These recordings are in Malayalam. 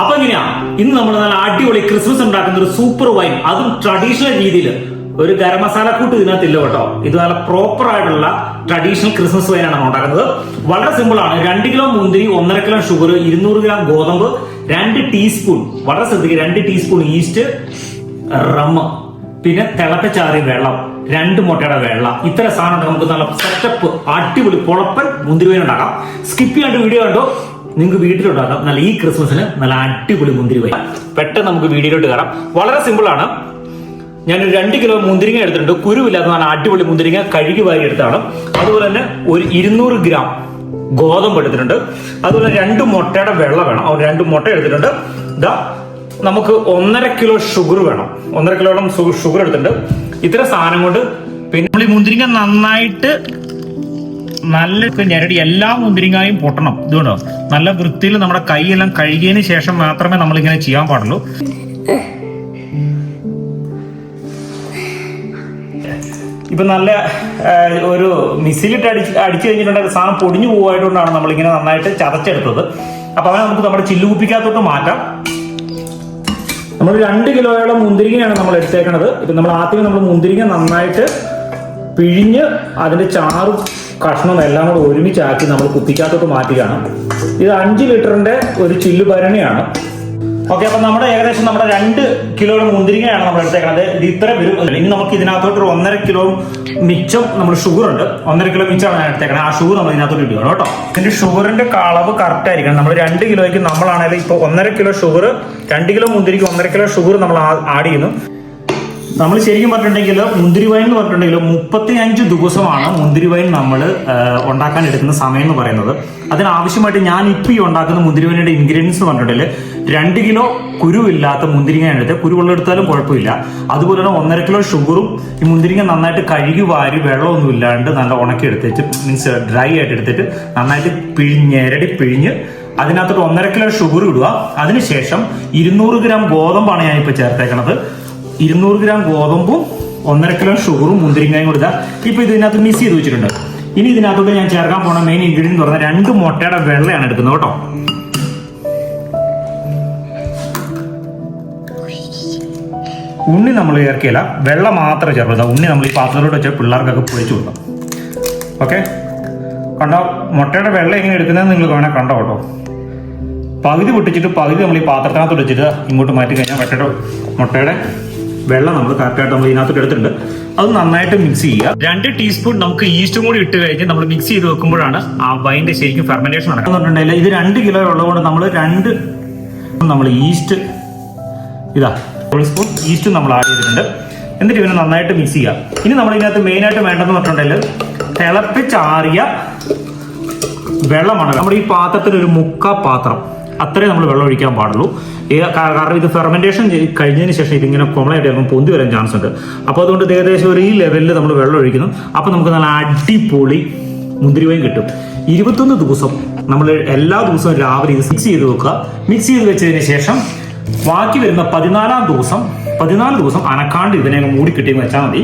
അപ്പൊ എങ്ങനെയാ? ഇന്ന് നമ്മൾ നല്ല അടിപൊളി ക്രിസ്മസ് ഉണ്ടാക്കുന്ന ഒരു സൂപ്പർ വൈൻ അതും ട്രഡീഷണൽ രീതിയിൽ ഒരു ഗരം മസാല കൂട്ട് ഇതിനകത്തില്ല കേട്ടോ. ഇത് നല്ല പ്രോപ്പർ ആയിട്ടുള്ള ട്രഡീഷണൽ ക്രിസ്മസ് വൈനാണ് നമ്മൾ ഉണ്ടാക്കുന്നത്. വളരെ സിമ്പിൾ ആണ്. രണ്ട് കിലോ മുന്തിരി ഒന്നര കിലോ ഷുഗർ ഇരുന്നൂറ് ഗ്രാം ഗോതമ്പ് രണ്ട് ടീസ്പൂൺ വളരെ ശ്രദ്ധിക്കുക രണ്ട് ടീസ്പൂൺ ഈസ്റ്റ് റമ്മ് പിന്നെ തിളക്കച്ചാറി വെള്ളം രണ്ട് മുട്ടയുടെ വെള്ളം. ഇത്ര സാധനം നമുക്ക് നല്ല സെറ്റപ്പ് അടിപൊളി പൊളപ്പൻ മുന്തിരി വൈൻ ഉണ്ടാക്കാം. സ്കിപ്പ് ചെയ്യാണ്ട് വീഡിയോ കണ്ടോ? നിങ്ങൾക്ക് വീട്ടിലുണ്ടാക്കാം. നല്ല ഈ ക്രിസ്മസിന് നല്ല അടിപൊളി മുന്തിരി വയ്ക്കാം പെട്ടെന്ന് നമുക്ക് വീഡിയോയിലോട്ട് കയറാം. വളരെ സിമ്പിൾ ആണ്. ഒരു രണ്ട് കിലോ മുന്തിരിങ്ങ എടുത്തിട്ടുണ്ട്. കുരുവില്ലാത്ത നല്ല അടിപൊളി മുന്തിരിങ്ങ കഴുകി വാരി എടുത്താണ്. അതുപോലെ തന്നെ ഒരു ഇരുന്നൂറ് ഗ്രാം ഗോതമ്പ് എടുത്തിട്ടുണ്ട്. അതുപോലെ രണ്ട് മുട്ടയുടെ വെള്ളം വേണം. അവർ രണ്ട് മുട്ട എടുത്തിട്ടുണ്ട്. ഇതാ നമുക്ക് ഒന്നര കിലോ ഷുഗർ വേണം. ഒന്നര കിലോളം ഷുഗർ എടുത്തിട്ടുണ്ട്. ഇത്ര സാധനം കൊണ്ട് പിന്നെ നമ്മൾ ഈ മുന്തിരിങ്ങ നന്നായിട്ട് നല്ല ഞെരടി എല്ലാ മുന്തിരിങ്ങായും പൊട്ടണം. ഇതുകൊണ്ടോ? നല്ല വൃത്തിയിൽ നമ്മുടെ കൈയെല്ലാം കഴുകിയതിന് ശേഷം മാത്രമേ നമ്മൾ ഇങ്ങനെ ചെയ്യാൻ പാടുള്ളൂ. ഇപ്പൊ നല്ല ഒരു മിസിലിട്ട് അടിച്ച് അടിച്ചു കഴിഞ്ഞിട്ടുണ്ടെങ്കിൽ സാധനം പൊടിഞ്ഞു പോവായതുകൊണ്ടാണ് നമ്മളിങ്ങനെ നന്നായിട്ട് ചതച്ചെടുത്തത്. അപ്പൊ അവനെ നമുക്ക് നമ്മുടെ ചില്ലുകുപ്പിക്കകത്തോട്ട് മാറ്റാം. നമ്മൾ രണ്ട് കിലോയോളം മുന്തിരിങ്ങയാണ് നമ്മൾ എടുത്തേക്കണത് ഇപ്പൊ നമ്മൾ ആദ്യം നമ്മൾ മുന്തിരിങ്ങ നന്നായിട്ട് പിഴിഞ്ഞ് അതിന്റെ ചാറും കഷ്ണവും എല്ലാം കൂടെ ഒരുമിച്ചാക്കി നമ്മൾ കുപ്പിക്കകത്തോട്ട് മാറ്റുകയാണ്. ഇത് അഞ്ച് ലിറ്ററിന്റെ ഒരു ചില്ലു ഭരണിയാണ്. ഓക്കെ അപ്പൊ നമ്മുടെ ഏകദേശം നമ്മുടെ രണ്ട് കിലോയുടെ മുന്തിരിങ്ങയാണ് നമ്മൾ എടുത്തേക്കുന്നത് ഇത് ഇത്ര വരും. ഇനി നമുക്ക് ഇതിനകത്തോട്ട് ഒരു ഒന്നര കിലോ മിച്ചം നമ്മൾ ഷുഗർ ഉണ്ട് ഒന്നര കിലോ മിച്ചമാണ് ഞാൻ എടുത്തേക്കണത്. ആ ഷുഗർ നമ്മൾ ഇതിനകത്തോട്ട് ഇടുകയാണ് കേട്ടോ. ഇതിന്റെ ഷുഗറിന്റെ അളവ് കറക്റ്റ് ആയിരിക്കണം. നമ്മൾ രണ്ട് കിലോയ്ക്ക് നമ്മളാണെങ്കിൽ ഇപ്പോൾ ഒന്നര കിലോ ഷുഗർ രണ്ട് കിലോ മുന്തിരിക്ക് ഒന്നര കിലോ ഷുഗർ നമ്മൾ ആഡ് ചെയ്യുന്നു. നമ്മൾ ശരിക്കും പറഞ്ഞിട്ടുണ്ടെങ്കിൽ മുന്തിരി വൈൻ എന്ന് പറഞ്ഞിട്ടുണ്ടെങ്കിൽ മുപ്പത്തി അഞ്ച് ദിവസമാണ് മുന്തിരി വൈൻ നമ്മൾ ഉണ്ടാക്കാൻ എടുക്കുന്ന സമയം എന്ന് പറയുന്നത്. അതിനാവശ്യമായിട്ട് ഞാൻ ഇപ്പം ഈ ഉണ്ടാക്കുന്ന മുന്തിരി വൈനയുടെ ഇൻഗ്രീഡിയൻസ് എന്ന് പറഞ്ഞിട്ടുണ്ടെങ്കിൽ രണ്ട് കിലോ കുരുവില്ലാത്ത മുന്തിരിങ്ങ എടുത്ത് കുരുവെള്ളെടുത്താലും കുഴപ്പമില്ല. അതുപോലെ തന്നെ ഒന്നര കിലോ ഷുഗറും ഈ മുന്തിരിങ്ങ നന്നായിട്ട് കഴുകി വാരി വെള്ളമൊന്നും ഇല്ലാണ്ട് നല്ല ഉണക്കി എടുത്തിട്ട് മീൻസ് ഡ്രൈ ആയിട്ട് എടുത്തിട്ട് നന്നായിട്ട് പിഴിഞ്ഞ് ഇരടി പിഴിഞ്ഞ് അതിനകത്തോട്ട് ഒന്നര കിലോ ഷുഗർ ഇടുക. അതിനുശേഷം ഇരുന്നൂറ് ഗ്രാം ഗോതമ്പാണ് ഞാനിപ്പോൾ ചേർത്തേക്കണത്. ഇരുന്നൂറ് ഗ്രാം ഗോതമ്പും ഒന്നര കിലോ ഷുഗറും മുന്തിരിങ്ങയും കൊടുത്താൽ ഇപ്പൊ ഇതിനകത്ത് മിക്സ് ചെയ്ത് വെച്ചിട്ടുണ്ട്. ഇനി ഇതിനകത്തോട്ട് ഞാൻ ചേർക്കാൻ പോണ മെയിൻ ഇൻഗ്രീഡിയൻ പറഞ്ഞാൽ രണ്ട് മുട്ടയുടെ വെള്ളയാണ് എടുക്കുന്നത് കേട്ടോ. ഉണ്ണി നമ്മൾ ചേർക്കില്ല വെള്ളം മാത്രമേ ചേർക്കുക ഉണ്ണി നമ്മൾ ഈ പാത്രത്തിലോട്ട് വെച്ചാൽ പിള്ളേർക്കൊക്കെ പൊഴിച്ചു കൊടുക്കാം. ഓക്കെ കണ്ടോ? മുട്ടയുടെ വെള്ളം എങ്ങനെ എടുക്കുന്നത് നിങ്ങൾ വേണേൽ കണ്ടോ കേട്ടോ? പകുതി പൊട്ടിച്ചിട്ട് പകുതി നമ്മൾ ഈ പാത്രത്തിനകത്ത് വെച്ചിട്ട് ഇങ്ങോട്ട് മാറ്റി കഴിഞ്ഞാൽ മുട്ടയുടെ മുട്ടയുടെ വെള്ളം നമ്മൾ കറക്റ്റായിട്ട് നമ്മൾ ഇതിനകത്തോട്ട് എടുത്തിട്ടുണ്ട്. അത് നന്നായിട്ട് മിക്സ് ചെയ്യുക. രണ്ട് ടീസ്പൂൺ നമുക്ക് ഈസ്റ്റും കൂടി ഇട്ട് കഴിഞ്ഞ് നമ്മൾ മിക്സ് ചെയ്ത് വെക്കുമ്പോഴാണ് ആ വൈന്റെ ശരിക്കും ഫെർമെന്റേഷൻ നടക്കുന്നുണ്ടെങ്കിൽ ഇത് രണ്ട് കിലോ ഉള്ളതുകൊണ്ട് നമ്മൾ രണ്ട് നമ്മൾ ഈസ്റ്റ് ഇതാ ഒരു സ്പൂൺ ഈസ്റ്റും നമ്മൾ ആഡ് ചെയ്തിട്ടുണ്ട്. എന്നിട്ട് ഇവനെ നന്നായിട്ട് മിക്സ് ചെയ്യുക. ഇനി നമ്മൾ ഇതിനകത്ത് മെയിനായിട്ട് വേണ്ടതെന്ന് പറഞ്ഞിട്ടുണ്ടെങ്കിൽ തിളപ്പിച്ചാറിയ വെള്ളമാണ്. നമ്മുടെ ഈ പാത്രത്തിൽ ഒരു മുക്കാ പാത്രം. അത്രേ നമ്മൾ വെള്ളം ഒഴിക്കാൻ പാടുള്ളൂ. കാരണം ഇത് ഫെർമെന്റേഷൻ കഴിഞ്ഞതിന് ശേഷം ഇതിങ്ങനെ കൊമളായിട്ട് ചിലപ്പോൾ പൊന്തി വരാൻ ചാൻസ് ഉണ്ട്. അപ്പോൾ അതുകൊണ്ട് ഏകദേശം ഒരു ഈ ലെവലിൽ നമ്മൾ വെള്ളം ഒഴിക്കുന്നു. അപ്പോൾ നമുക്ക് നല്ല അടിപൊളി മുന്തിരി വൈൻ കിട്ടും. ഇരുപത്തൊന്ന് ദിവസം നമ്മൾ എല്ലാ ദിവസവും രാവിലെ ഇത് മിക്സ് ചെയ്ത് വെക്കുക. മിക്സ് ചെയ്ത് വെച്ചതിന് ശേഷം ബാക്കി വരുന്ന പതിനാലാം ദിവസം പതിനാല് ദിവസം അനക്കാണ്ട് ഇതിനെ മൂടി കിട്ടിയെന്ന് വെച്ചാൽ മതി.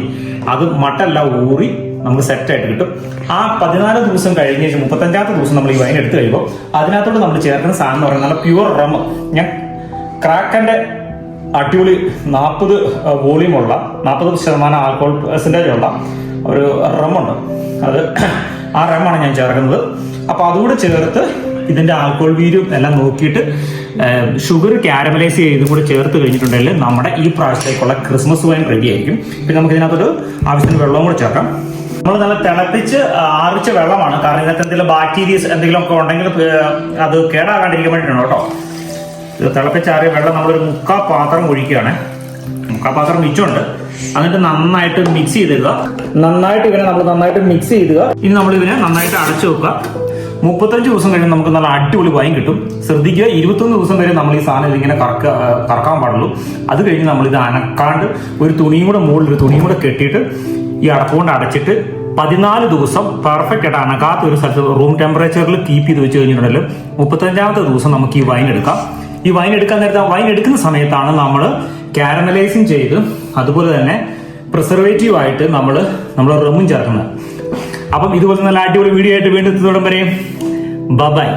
അത് മട്ടെല്ലാം ഊറി നമുക്ക് സെറ്റ് ആയിട്ട് കിട്ടും. ആ പതിനാല് ദിവസം കഴിഞ്ഞ് മുപ്പത്തഞ്ചാമത്തെ ദിവസം നമ്മൾ ഈ വൈൻ എടുത്തു കഴിയുമ്പോൾ അതിനകത്തോട്ട് നമ്മൾ ചേർക്കുന്ന സാധനം എന്ന് പറയുന്നത് നല്ല പ്യുവർ റം ഞാൻ ക്രാക്കന്റെ അടിപൊളി നാൽപ്പത് വോളിയമുള്ള നാൽപ്പത് ശതമാനം ആൽക്കോൾ പെർസെന്റേജ് ഉള്ള ഒരു റമ്മുണ്ട്. അത് ആ റമ്മാണ് ഞാൻ ചേർക്കുന്നത്. അപ്പോൾ അതുകൂടെ ചേർത്ത് ഇതിന്റെ ആൽക്കോൾ വീര്യം എല്ലാം നോക്കിയിട്ട് ഷുഗർ ക്യാരമലൈസ് ചെയ്തും കൂടെ ചേർത്ത് കഴിഞ്ഞിട്ടുണ്ടെങ്കിൽ നമ്മുടെ ഈ പ്രാവശ്യത്തേക്കുള്ള ക്രിസ്മസ് വൈൻ റെഡി ആയിരിക്കും. പിന്നെ നമുക്ക് ഇതിനകത്തൊരു ആവശ്യത്തിന് വെള്ളവും കൂടെ ചേർക്കാം. നമ്മൾ നല്ല തിളപ്പിച്ച് ആറിച്ച വെള്ളമാണ്. കാരണം ഇതിനകത്ത് എന്തെങ്കിലും ബാക്ടീരിയസ് എന്തെങ്കിലും ഒക്കെ ഉണ്ടെങ്കിൽ അത് കേടാകാണ്ടിരിക്കാൻ വേണ്ടിയിട്ടാണ് കേട്ടോ. തിളപ്പിച്ചാറിയ വെള്ളം നമ്മളൊരു മുക്കാ പാത്രം ഒഴിക്കുകയാണ്. മുക്കാ പാത്രം മിച്ചമുണ്ട്. എന്നിട്ട് നന്നായിട്ട് മിക്സ് ചെയ്തിടുക. നന്നായിട്ട് ഇവനെ നമ്മൾ നന്നായിട്ട് മിക്സ് ചെയ്തുക. ഇനി നമ്മൾ ഇവനെ നന്നായിട്ട് അടച്ചു വെക്കുക. മുപ്പത്തഞ്ച് ദിവസം കഴിഞ്ഞ് നമുക്ക് നല്ല അടിപൊളി വൈൻ കിട്ടും. ശ്രദ്ധിക്കുക ഇരുപത്തൊന്ന് ദിവസം വരെ നമ്മൾ ഈ സാധനം ഇതിങ്ങനെ കറക്ക കറക്കാൻ പാടുള്ളൂ. അത് കഴിഞ്ഞ് നമ്മൾ ഇത് അനക്കാണ്ട് ഒരു തുണിയും കൂടെ മുകളിൽ ഒരു തുണിയും കൂടെ കെട്ടിയിട്ട് ഈ അടപ്പുകൊണ്ട് അടച്ചിട്ട് പതിനാല് ദിവസം പെർഫെക്റ്റ് ആയിട്ട് അനക്കാത്ത ഒരു സ്ഥലത്ത് റൂം ടെമ്പറേച്ചറിൽ കീപ്പ് ചെയ്ത് വെച്ച് കഴിഞ്ഞിട്ടുണ്ടെങ്കിൽ മുപ്പത്തഞ്ചാമത്തെ ദിവസം നമുക്ക് ഈ വൈൻ എടുക്കാം. ഈ വൈൻ എടുക്കാൻ നേരത്തെ വൈൻ എടുക്കുന്ന സമയത്താണ് നമ്മൾ കാരമലൈസിങ് ചെയ്ത് അതുപോലെ തന്നെ പ്രിസർവേറ്റീവ് ആയിട്ട് നമ്മൾ നമ്മൾ റമ്മും ചേർക്കുന്നത്. അപ്പം ഇതുപോലെ നല്ല അടിപൊളി വീഡിയോ ആയിട്ട് വീണ്ടും എത്തുന്നതോടെ വരെ ബൈ